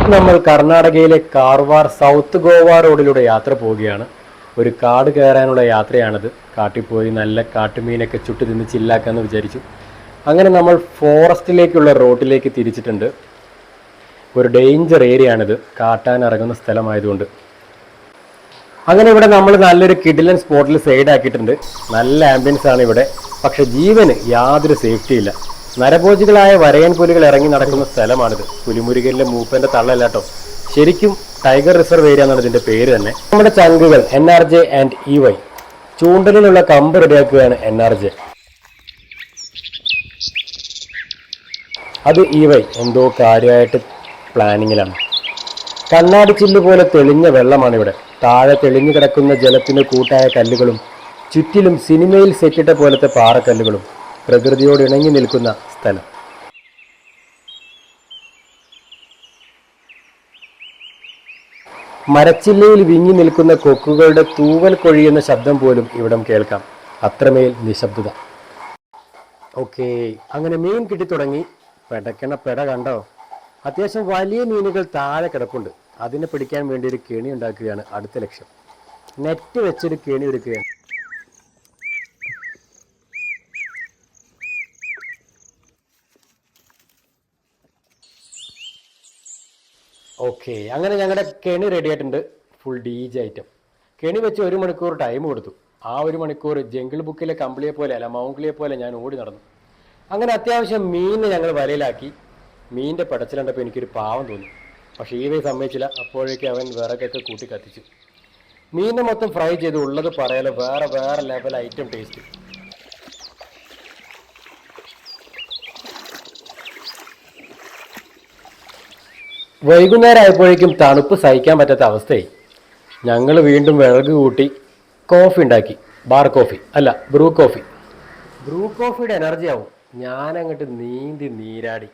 നമ്മൾ കർണാടകയിലെ കാർവാർ സൗത്ത് ഗോവ റോഡിലൂടെ യാത്ര പോവുകയാണ്. ഒരു കാട് കയറാനുള്ള യാത്രയാണിത്. കാട്ടിൽ പോയി നല്ല കാട്ടുമീനൊക്കെ ചുട്ടു തിന്ന് ചില്ലാക്കാന്ന് വിചാരിച്ചു. അങ്ങനെ നമ്മൾ ഫോറസ്റ്റിലേക്കുള്ള റോഡിലേക്ക് തിരിച്ചിട്ടുണ്ട്. ഒരു ഡേഞ്ചർ ഏരിയ ആണിത് കാട്ടാൻ ഇറങ്ങുന്ന സ്ഥലമായതുകൊണ്ട്. അങ്ങനെ ഇവിടെ നമ്മൾ നല്ലൊരു കിഡിലൻ സ്പോട്ടിൽ സൈഡ് ആക്കിയിട്ടുണ്ട് നല്ല ആംബിയൻസ് ആണ് ഇവിടെ. പക്ഷെ ജീവന് യാതൊരു സേഫ്റ്റി ഇല്ല നരഭോജികളായ വരയൻ പുലികൾ ഇറങ്ങി നടക്കുന്ന സ്ഥലമാണിത്. പുലിമുരുകലിലെ മൂപ്പന്റെ തള്ളല്ലാട്ടോ ശരിക്കും ടൈഗർ റിസർവ് ഏരിയ എന്നാണ് ഇതിന്റെ പേര് തന്നെ. നമ്മുടെ ചങ്കുകൾ N R J and E Y. ചൂണ്ടലിലുള്ള കമ്പ് റെഡിയാക്കുകയാണ് എൻ ആർ ജെ. അത് ഇ വൈ എന്തോ കാര്യമായിട്ട് പ്ലാനിങ്ങിലാണ്. കണ്ണാടി ചില്ല് പോലെ തെളിഞ്ഞ വെള്ളമാണ് ഇവിടെ താഴെ തെളിഞ്ഞു കിടക്കുന്ന ജലത്തിന് കൂട്ടായ കല്ലുകളും ചുറ്റിലും സിനിമയിൽ സെറ്റിട്ട പോലത്തെ പാറക്കല്ലുകളും. പ്രകൃതിയോട് ഇണങ്ങി നിൽക്കുന്ന സ്ഥലം. മരച്ചില്ലയിൽ വിങ്ങി നിൽക്കുന്ന കൊക്കുകളുടെ തൂവൽ കൊഴിയുന്ന ശബ്ദം പോലും ഇവിടം കേൾക്കാം. അത്രമേൽ നിശബ്ദത. ഓക്കെ അങ്ങനെ മീൻ കിട്ടി തുടങ്ങി പെടക്കണ പെട കണ്ടോ? അത്യാവശ്യം വലിയ മീനുകൾ താഴെ കിടപ്പുണ്ട്. അതിനെ പിടിക്കാൻ വേണ്ടി ഒരു കെണി ഉണ്ടാക്കുകയാണ് അടുത്ത ലക്ഷ്യം. നെറ്റ് വെച്ചൊരു കെണി ഒരുക്കുകയാണ്. ഓക്കെ അങ്ങനെ ഞങ്ങളുടെ കെണി റെഡി ആയിട്ടുണ്ട്. ഫുൾ ഡി ജി ഐറ്റം കെണി വെച്ച് ഒരു മണിക്കൂർ ടൈം കൊടുത്തു. ആ ഒരു മണിക്കൂർ ജംഗിൾ ബുക്കിലെ കമ്പിളിയെ പോലെ അല്ല മൗങ്കിളിയെ പോലെ ഞാൻ ഓടി നടന്നു. അങ്ങനെ അത്യാവശ്യം മീനിനെ ഞങ്ങൾ വലയിലാക്കി. മീനിന്റെ പടച്ചിലുണ്ടപ്പോൾ എനിക്കൊരു പാവം തോന്നി. പക്ഷേ ഈ വേ സമ്മതിച്ചില്ല. അപ്പോഴേക്ക് അവൻ വിറകൊക്കെ കൂട്ടി കത്തിച്ചു. മീനിനെ മൊത്തം ഫ്രൈ ചെയ്ത് ഉള്ളത് പറയാലോ വേറെ വേറെ ലെവൽ ഐറ്റം ടേസ്റ്റ് വൈകുന്നേരം ആയപ്പോഴേക്കും തണുപ്പ് സഹിക്കാൻ പറ്റാത്ത അവസ്ഥയായി. ഞങ്ങൾ വീണ്ടും വിറക് കൂട്ടി കോഫി ഉണ്ടാക്കി. Bar coffee. അല്ല ബ്രൂ കോഫി. ബ്രൂ കോഫിയുടെ എനർജി ആവും ഞാനങ്ങോട്ട് നീന്തി നീരാടി.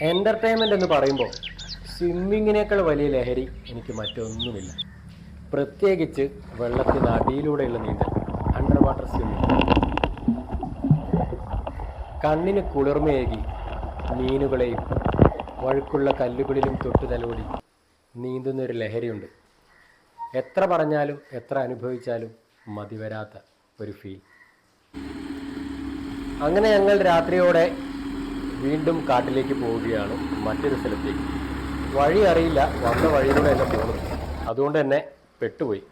എന്റർടൈൻമെന്റ് എന്ന് പറയുമ്പോൾ സ്വിമ്മിങ്ങിനേക്കാൾ വലിയ ലഹരി എനിക്ക് മറ്റൊന്നുമില്ല. പ്രത്യേകിച്ച് വെള്ളത്തിന് അടിയിലൂടെയുള്ള നീന്തൽ അണ്ടർ വാട്ടർ സ്വിമ്മിങ് കണ്ണിന് കുളിർമയേകി മീനുകളെയും വഴുക്കുള്ള കല്ലുകളിലും തൊട്ടു തലോടി നീന്തുന്ന ഒരു ലഹരിയുണ്ട്. എത്ര പറഞ്ഞാലും എത്ര അനുഭവിച്ചാലും മതിവരാത്ത ഒരു ഫീൽ അങ്ങനെ ഞങ്ങൾ രാത്രിയോടെ വീണ്ടും കാട്ടിലേക്ക് പോവുകയാണ് മറ്റൊരു സ്ഥലത്തേക്ക്. വഴി അറിയില്ല. വന്ന വഴിയിലൂടെ തന്നെ പോകുന്നു അതുകൊണ്ട് തന്നെ പെട്ടുപോയി.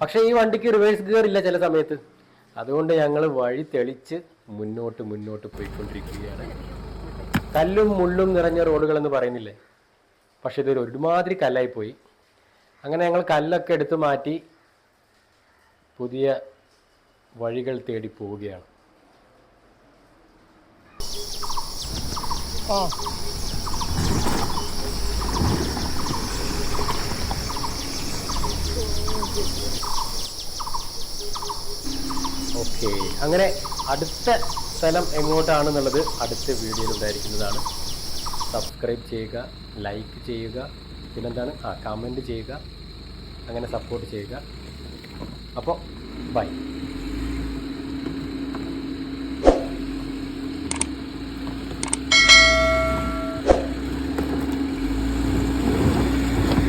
പക്ഷേ ഈ വണ്ടിക്ക് റിവേഴ്സ് ഗിയർ ഇല്ല ചില സമയത്ത്. അതുകൊണ്ട് ഞങ്ങൾ വഴി തെളിച്ച് മുന്നോട്ട് മുന്നോട്ട് പോയിക്കൊണ്ടിരിക്കുകയാണ്. കല്ലും മുള്ളും നിറഞ്ഞ റോഡുകളെന്ന് പറയുന്നില്ലേ? പക്ഷെ ഇതൊരു ഒരുമാതിരി കല്ലായി പോയി അങ്ങനെ ഞങ്ങൾ കല്ലൊക്കെ എടുത്തു മാറ്റി പുതിയ വഴികൾ തേടി പോവുകയാണ്. ഓക്കെ. അങ്ങനെ അടുത്ത സ്ഥലം എങ്ങോട്ടാണെന്നുള്ളത് അടുത്ത വീഡിയോയിൽ ഉണ്ടായിരിക്കുന്നതാണ്. സബ്സ്ക്രൈബ് ചെയ്യുക ലൈക്ക് ചെയ്യുക പിന്നെന്താണ്? ആ കമന്റ് ചെയ്യുക അങ്ങനെ സപ്പോർട്ട് ചെയ്യുക. അപ്പോൾ ബൈ